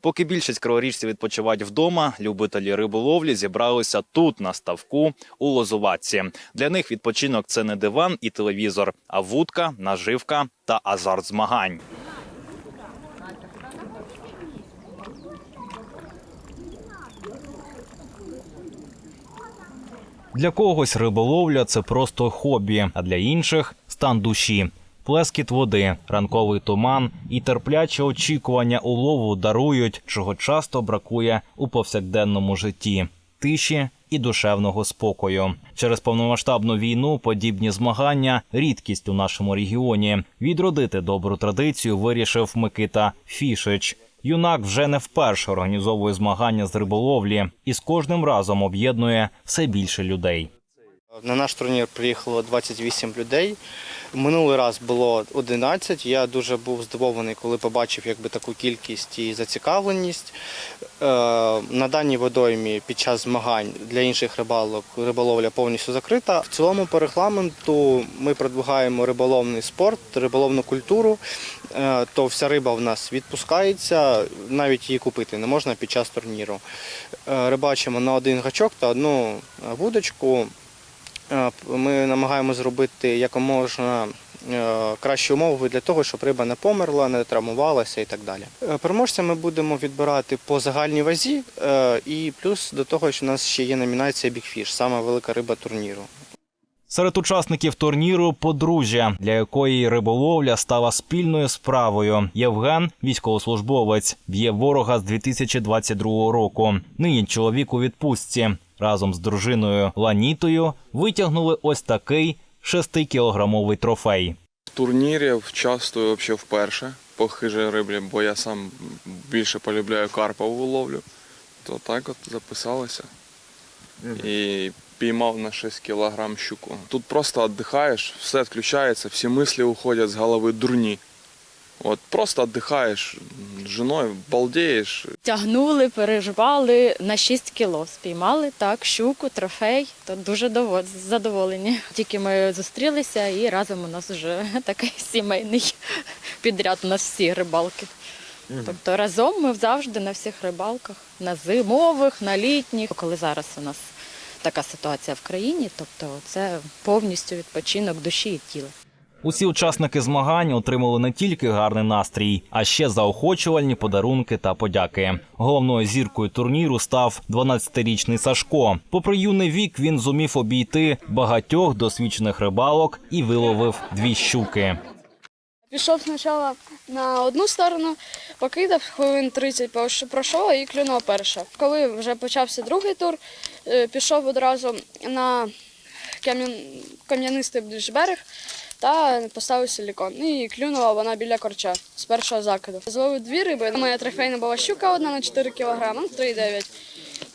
Поки більшість криворіжців відпочивають вдома, любителі риболовлі зібралися тут на ставку у Лозуватці. Для них відпочинок це не диван і телевізор, а вудка, наживка та азарт змагань. Для когось риболовля це просто хобі, а для інших стан душі. Плескіт води, ранковий туман і терпляче очікування улову дарують, чого часто бракує у повсякденному житті тиші і душевного спокою. Через повномасштабну війну подібні змагання рідкість у нашому регіоні. Відродити добру традицію вирішив Микита Фішич. Юнак вже не вперше організовує змагання з риболовлі і з кожним разом об'єднує все більше людей. На наш турнір приїхало 28 людей. Минулий раз було 11. Я дуже був здивований, коли побачив якби, таку кількість і зацікавленість. Е, на даній водоймі під час змагань для інших рибалок риболовля повністю закрита. В цілому по регламенту ми продвигаємо риболовний спорт, риболовну культуру. Е, то вся риба в нас відпускається, навіть її купити не можна під час турніру. Е, Рибачимо на один гачок та одну вудочку. Е, Ми намагаємося зробити якомога е, кращі умови для того, щоб риба не померла, не травмувалася і так далі. Е, Переможця ми будемо відбирати по загальній вазі, і плюс до того, що у нас ще є номінація Fish, сама велика риба турніру. Серед учасників турніру подружжя, для якої риболовля стала спільною справою. Євген, військовослужбовець, б'є ворога з 2022 року. Нині чоловік у відпустці разом з дружиною Ланітою витягнули ось такий 6-кілограмовий трофей. В турнірі участвую взагалі вперше по хижій риблі, бо я сам більше полюбляю карпову ловлю. То так от записалися і піймав на 6 кілограм щуку. Тут просто віддихаєш, все відключається, всі мислі уходять з голови дурні. От просто віддихаєш з жіною, балдієш, Тягнули, переживали на 6 кіло. Спіймали так, щуку, трофей. То дуже дово- задоволені. Тільки ми зустрілися і разом у нас вже такий сімейний підряд. У нас всі рибалки. Тобто разом ми завжди на всіх рибалках, на зимових, на літніх. Коли зараз у нас така ситуація в країні, тобто це повністю відпочинок душі і тіла. Усі учасники змагань отримали не тільки гарний настрій, а ще заохочувальні подарунки та подяки. Головною зіркою турніру став 12-річний Сашко. Попри юний вік, він зумів обійти багатьох досвідчених рибалок і виловив дві щуки. Пішов спочатку на одну сторону, покидав хвилин 30, пош- пройшов і клюнув перша. Коли вже почався другий тур, е, пішов одразу на кам'ян- кам'янистий берег та поставив силікон. І клюнула вона біля корча з першого закиду. Зловив дві риби. Моя трофейна була щука одна на 4 кг, 3,9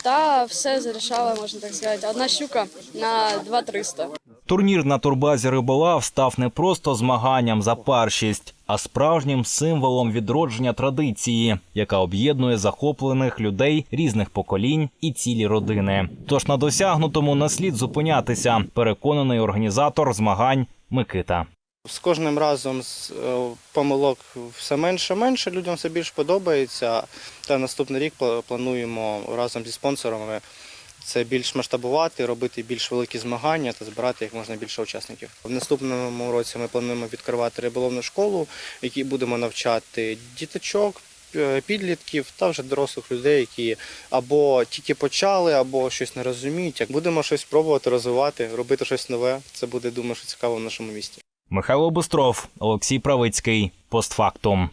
Та все зарішала, можна так сказати. Одна щука на 2,300. Турнір на турбазі риболав став не просто змаганням за першість, а справжнім символом відродження традиції, яка об'єднує захоплених людей різних поколінь і цілі родини. Тож на досягнутому не слід зупинятися, переконаний організатор змагань Микита. З кожним разом з е, помилок все менше менше, людям все більш подобається. Та наступний рік плануємо разом зі спонсорами це більш масштабувати, робити більш великі змагання та збирати як можна більше учасників. В наступному році ми плануємо відкривати риболовну школу, в якій будемо навчати діточок. е, Підлітків та вже дорослих людей, які або тільки почали, або щось не розуміють. Як будемо щось пробувати розвивати, робити щось нове. Це буде думаю, що цікаво в нашому місті. Михайло Бистров, Олексій Правицький. Постфактум.